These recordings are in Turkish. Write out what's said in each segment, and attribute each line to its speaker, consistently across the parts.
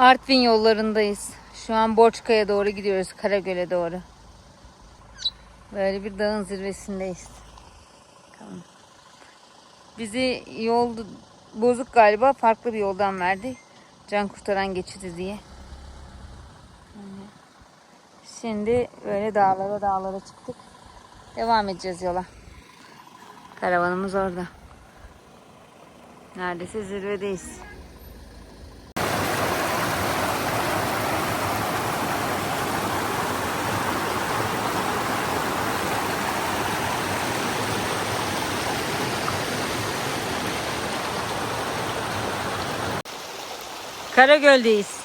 Speaker 1: Artvin yollarındayız. Şu an Borçka'ya doğru gidiyoruz. Karagöl'e doğru. Böyle bir dağın zirvesindeyiz. Bizi yol bozuk galiba. Farklı bir yoldan verdi. Can kurtaran geçidi diye. Şimdi böyle dağlara dağlara çıktık. Devam edeceğiz yola. Karavanımız orada. Neredeyse zirvedeyiz. Karagöl'deyiz.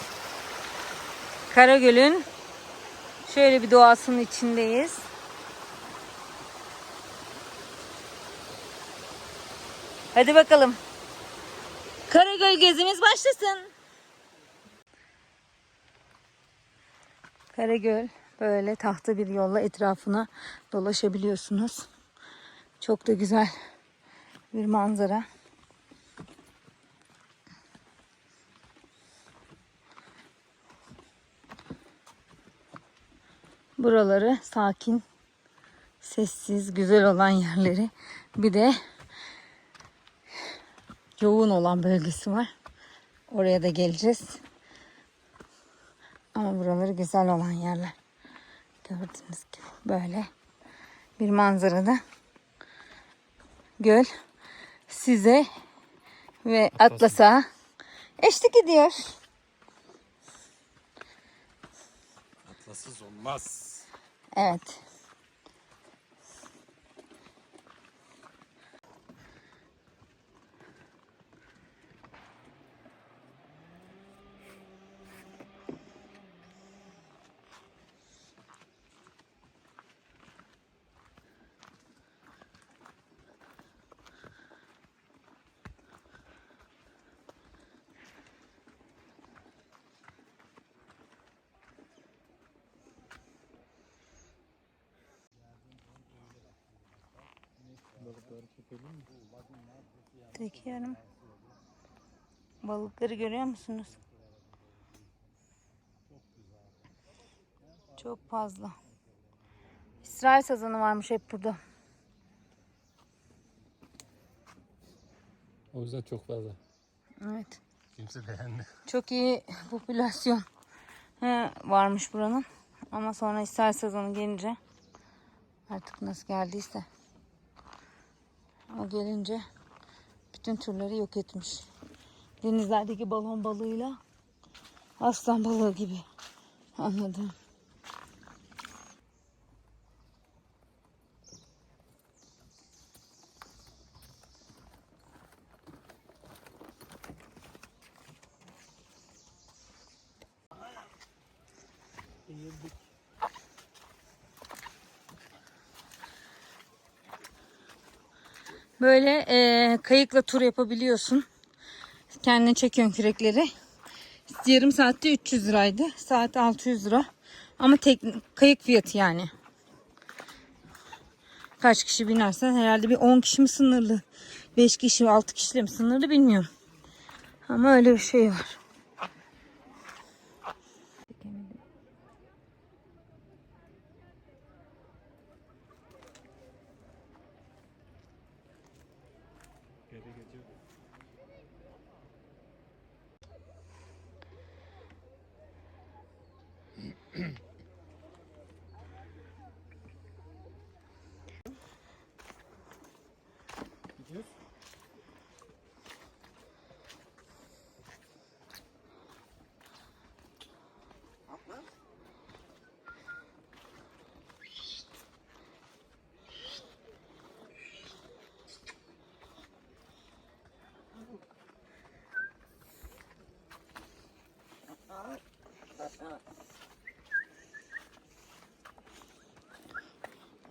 Speaker 1: Karagöl'ün şöyle bir doğasının içindeyiz. Hadi bakalım. Karagöl gezimiz başlasın. Karagöl böyle tahta bir yolla etrafına dolaşabiliyorsunuz. Çok da güzel bir manzara. Buraları sakin, sessiz, güzel olan yerleri. Bir de yoğun olan bölgesi var. Oraya da geleceğiz. Ama buraları güzel olan yerler. Gördüğünüz gibi böyle bir manzarada göl size ve Atlas'a eşlik ediyor.
Speaker 2: Olmaz.
Speaker 1: Evet. Çekiyorum. Balıkları görüyor musunuz? Çok fazla. İsrail sazanı varmış hep burada.
Speaker 2: O yüzden çok fazla.
Speaker 1: Evet.
Speaker 2: Kimse beğendi.
Speaker 1: Çok iyi popülasyon he, varmış buranın. Ama sonra İsrail sezonu gelince artık nasıl geldiyse o gelince bütün türleri yok etmiş. Denizlerdeki balon balığıyla aslan balığı gibi. Anladım. Böyle e, kayıkla tur yapabiliyorsun. Kendine çekiyorsun kürekleri. Yarım saatte 300 liraydı. Saat 600 lira. Ama tek, kayık fiyatı yani. Kaç kişi binersen herhalde bir 10 kişi mi sınırlı? 5 kişi 6 kişiyle mi sınırlı bilmiyorum. Ama öyle bir şey var.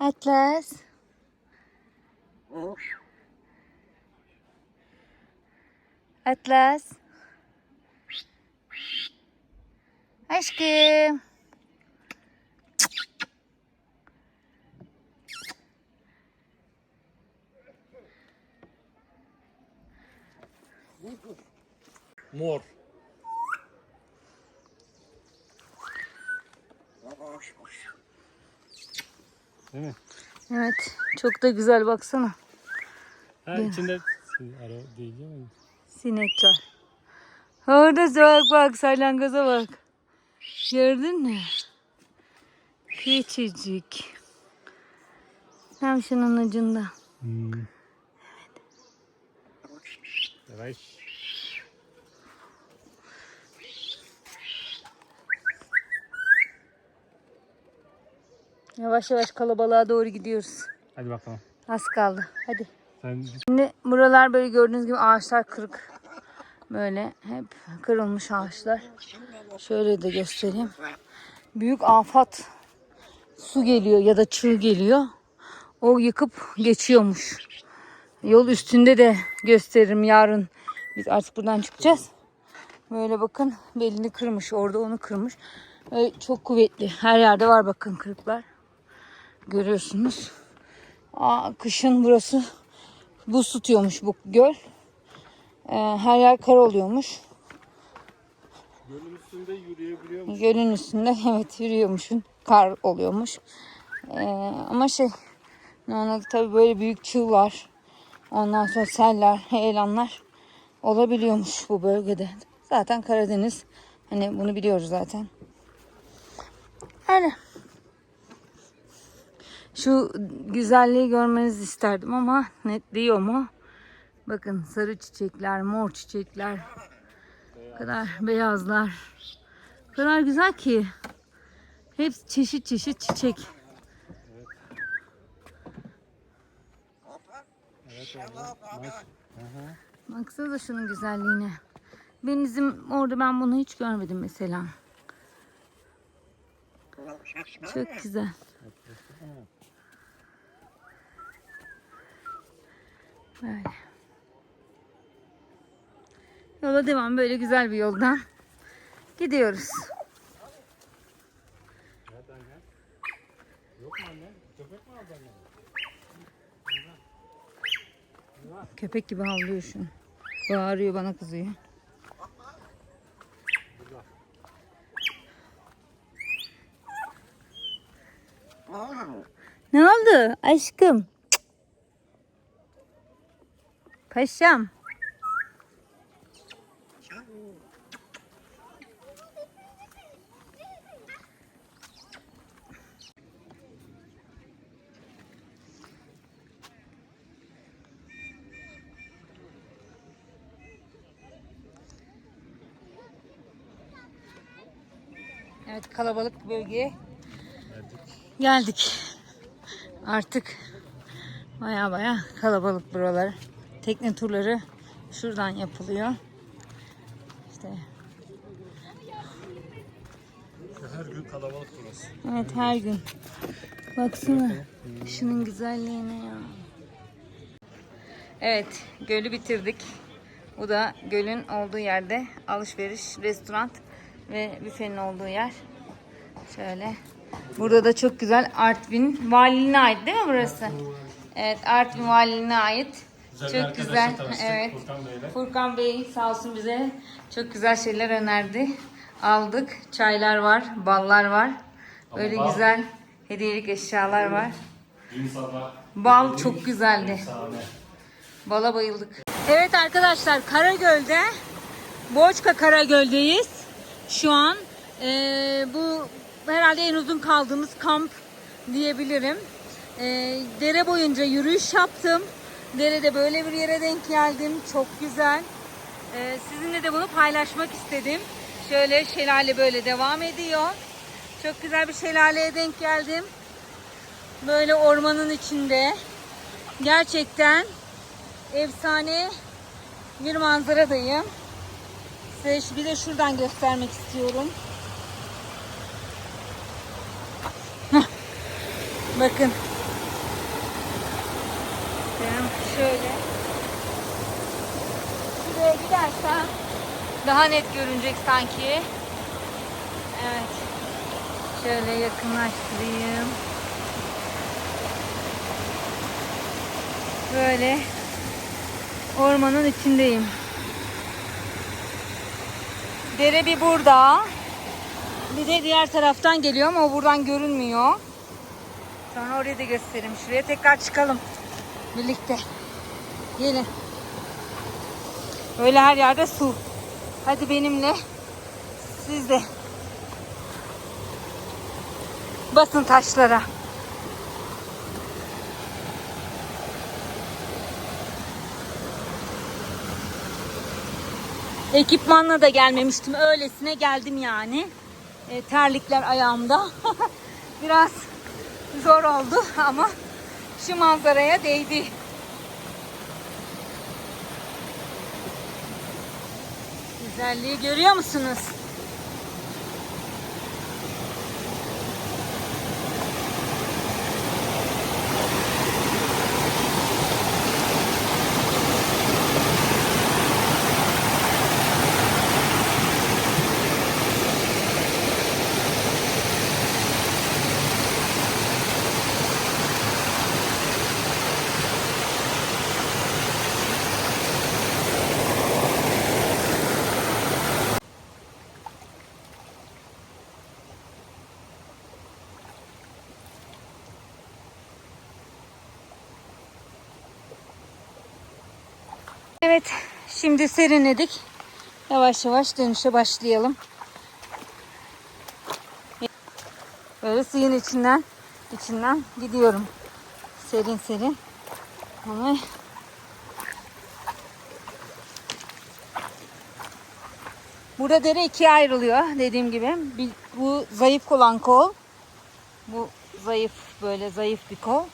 Speaker 1: Atlas. Atlas. Aşkım.
Speaker 2: Mor. Değil mi?
Speaker 1: Evet. Çok da güzel baksana.
Speaker 2: Ha içinde ara diyeceğim ama.
Speaker 1: Sinek var. Orada bak bak salyangoza bak. Gördün mü? Küçücük. Hem şunun ucunda.
Speaker 2: Hmm. Yavaş.
Speaker 1: Yavaş yavaş kalabalığa doğru gidiyoruz.
Speaker 2: Hadi bakalım.
Speaker 1: Az kaldı. Hadi.
Speaker 2: Sen
Speaker 1: Şimdi buralar böyle gördüğünüz gibi ağaçlar kırık. Böyle hep kırılmış ağaçlar. Şöyle de göstereyim. Büyük afat su geliyor ya da çığ geliyor. O yıkıp geçiyormuş. Yol üstünde de gösteririm yarın. Biz artık buradan çıkacağız. Böyle bakın belini kırmış. Orada onu kırmış. Böyle çok kuvvetli. Her yerde var bakın kırıklar. Görüyorsunuz. Aa, kışın burası buz tutuyormuş bu göl. Ee, her yer kar oluyormuş.
Speaker 2: gölün üstünde yürüyebiliyor musun?
Speaker 1: Gölün üstünde evet yürüyormuşsun. Kar oluyormuş. Ee, ama şey normalde tabii böyle büyük çığlar ondan sonra seller, heyelanlar olabiliyormuş bu bölgede. Zaten Karadeniz. Hani bunu biliyoruz zaten. Öyle. Şu güzelliği görmenizi isterdim ama netliyor mu? Bakın sarı çiçekler, mor çiçekler. O kadar beyazlar. Kadar güzel ki. Hepsi çeşit çeşit çiçek.
Speaker 2: Evet.
Speaker 1: Baksanıza şunun güzelliğine. Ben bizim orada ben bunu hiç görmedim mesela. Çok güzel. Böyle. Yola devam böyle güzel bir yoldan gidiyoruz.
Speaker 2: Köpek
Speaker 1: gibi havlıyor şu. Bağırıyor bana kızıyor. Ne oldu aşkım? Paşam. Evet kalabalık bölgeye
Speaker 2: Geldik.
Speaker 1: geldik. Artık baya baya kalabalık buralar. Tekne turları şuradan yapılıyor. İşte
Speaker 2: Her gün kalabalık burası.
Speaker 1: evet her gün. Baksana şunun güzelliğine ya. Evet gölü bitirdik. Bu da gölün olduğu yerde alışveriş, restoran ve büfenin olduğu yer. Şöyle. Burada da çok güzel Artvin valiliğine ait değil mi burası? Evet Artvin valiliğine ait.
Speaker 2: Güzel
Speaker 1: çok güzel.
Speaker 2: tanıştık,
Speaker 1: Evet.
Speaker 2: Furkan Bey'le.
Speaker 1: Furkan Bey sağ olsun bize çok güzel şeyler önerdi. Aldık. Çaylar var, ballar var. Böyle
Speaker 2: bal-
Speaker 1: güzel hediyelik eşyalar var.
Speaker 2: Dün sabah
Speaker 1: Bal çok güzeldi.
Speaker 2: sahne.
Speaker 1: Bala bayıldık. Evet arkadaşlar Karagöl'de Boçka Karagöl'deyiz. Şu an Ee, bu herhalde en uzun kaldığımız kamp diyebilirim. Ee, dere boyunca yürüyüş yaptım. Derede böyle bir yere denk geldim. Çok güzel. Ee, sizinle de bunu paylaşmak istedim. Şöyle şelale böyle devam ediyor. Çok güzel bir şelaleye denk geldim. Böyle ormanın içinde. Gerçekten efsane bir manzaradayım. Size bir de şuradan göstermek istiyorum. Bakın. Ben şöyle. Şuraya gidersem daha net görünecek sanki. Evet. Şöyle yakınlaştırayım. Böyle ormanın içindeyim. Dere bir burada. Bir de diğer taraftan geliyor ama o buradan görünmüyor. Sonra orayı da göstereyim. Şuraya tekrar çıkalım. Birlikte. Gelin. Öyle her yerde su. Hadi benimle. Siz de. Basın taşlara. Ekipmanla da gelmemiştim. Öylesine geldim yani. E, terlikler ayağımda. Biraz zor oldu ama şu manzaraya değdi. Güzelliği görüyor musunuz? Evet, şimdi serinledik. Yavaş yavaş dönüşe başlayalım. Böyle suyun içinden içinden gidiyorum. Serin serin. Ama Burada dere ikiye ayrılıyor dediğim gibi. Bir, bu zayıf olan kol. Bu zayıf böyle zayıf bir kol.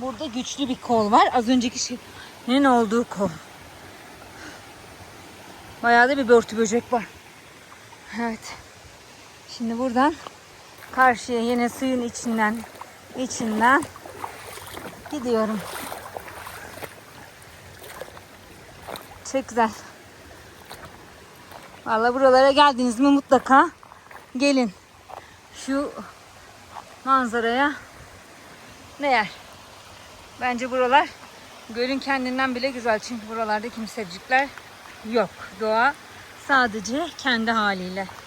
Speaker 1: Burada güçlü bir kol var. Az önceki şeyin olduğu kol. Bayağı da bir börtü böcek var. Evet. Şimdi buradan karşıya yine suyun içinden içinden gidiyorum. Çok güzel. Vallahi buralara geldiniz mi mutlaka gelin. Şu manzaraya değer. Bence buralar gölün kendinden bile güzel. Çünkü buralarda kimsecikler yok. Doğa sadece kendi haliyle.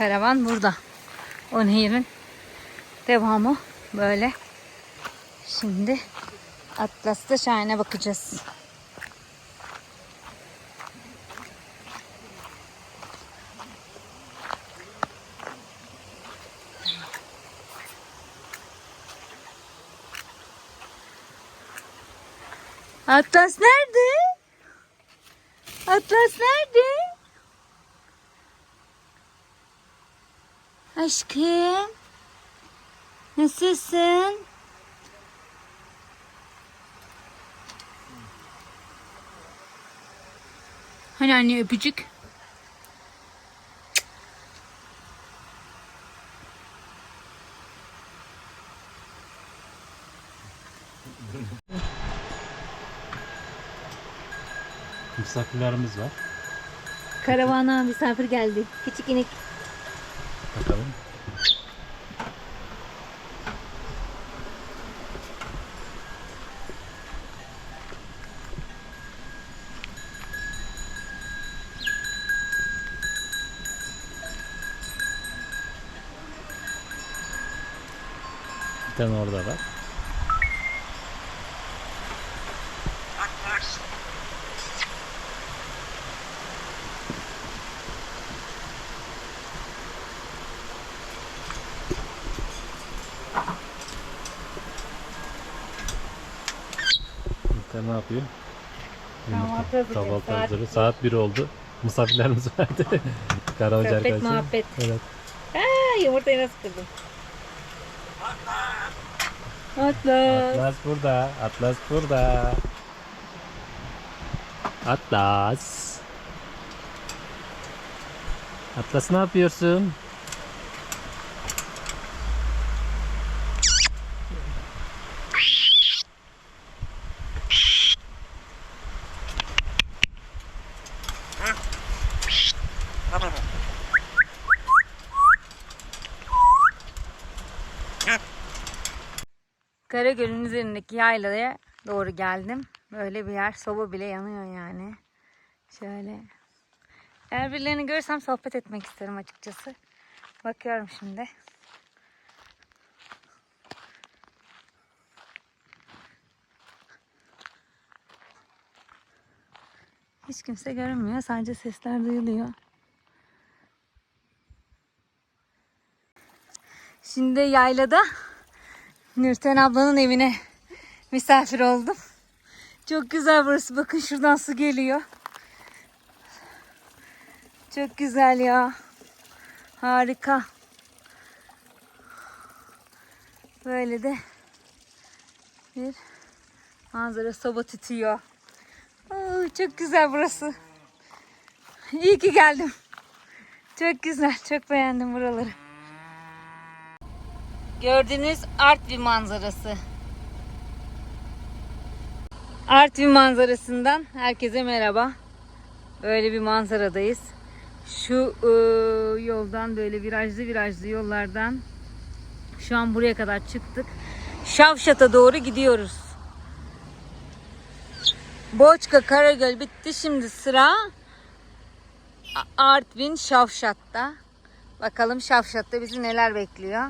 Speaker 1: Karavan burada. O nehirin devamı böyle. Şimdi Atlas'ta Şahin'e bakacağız. Atlas nerede? Atlas nerede? Aşkım. Nasılsın? Hani anne öpücük?
Speaker 2: Misafirlerimiz var.
Speaker 1: Karavana misafir geldi. Küçük inek.
Speaker 2: Bir tane orada var. Sen ne yapıyor?
Speaker 1: Kahvaltı
Speaker 2: hazırlıyor.
Speaker 1: Saat
Speaker 2: 1 oldu. Misafirlerimiz vardı. Karavanca
Speaker 1: Sohbet
Speaker 2: arkadaşlar.
Speaker 1: muhabbet.
Speaker 2: Evet.
Speaker 1: Aa, yumurtayı nasıl kırdın? Atlas.
Speaker 2: Atlas burada. Atlas burada. Atlas. Atlas ne yapıyorsun?
Speaker 1: Üzerindeki yaylaya doğru geldim. Böyle bir yer. Soba bile yanıyor yani. Şöyle. Eğer birilerini görsem sohbet etmek isterim açıkçası. Bakıyorum şimdi. Hiç kimse görünmüyor. Sadece sesler duyuluyor. Şimdi yaylada Nurten ablanın evine misafir oldum. Çok güzel burası. Bakın şuradan su geliyor. Çok güzel ya. Harika. Böyle de bir manzara soba tütüyor. Oo, çok güzel burası. İyi ki geldim. Çok güzel. Çok beğendim buraları. Gördüğünüz Artvin manzarası. Artvin manzarasından herkese merhaba. Böyle bir manzaradayız. Şu e, yoldan böyle virajlı virajlı yollardan şu an buraya kadar çıktık. Şavşat'a doğru gidiyoruz. Boçka Karagöl bitti. Şimdi sıra Artvin Şavşat'ta. Bakalım Şavşat'ta bizi neler bekliyor.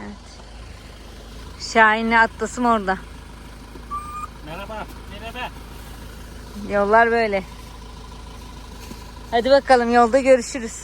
Speaker 1: Evet. Şahin'le Atlas'ım orada.
Speaker 2: Merhaba. Merhaba.
Speaker 1: Yollar böyle. Hadi bakalım yolda görüşürüz.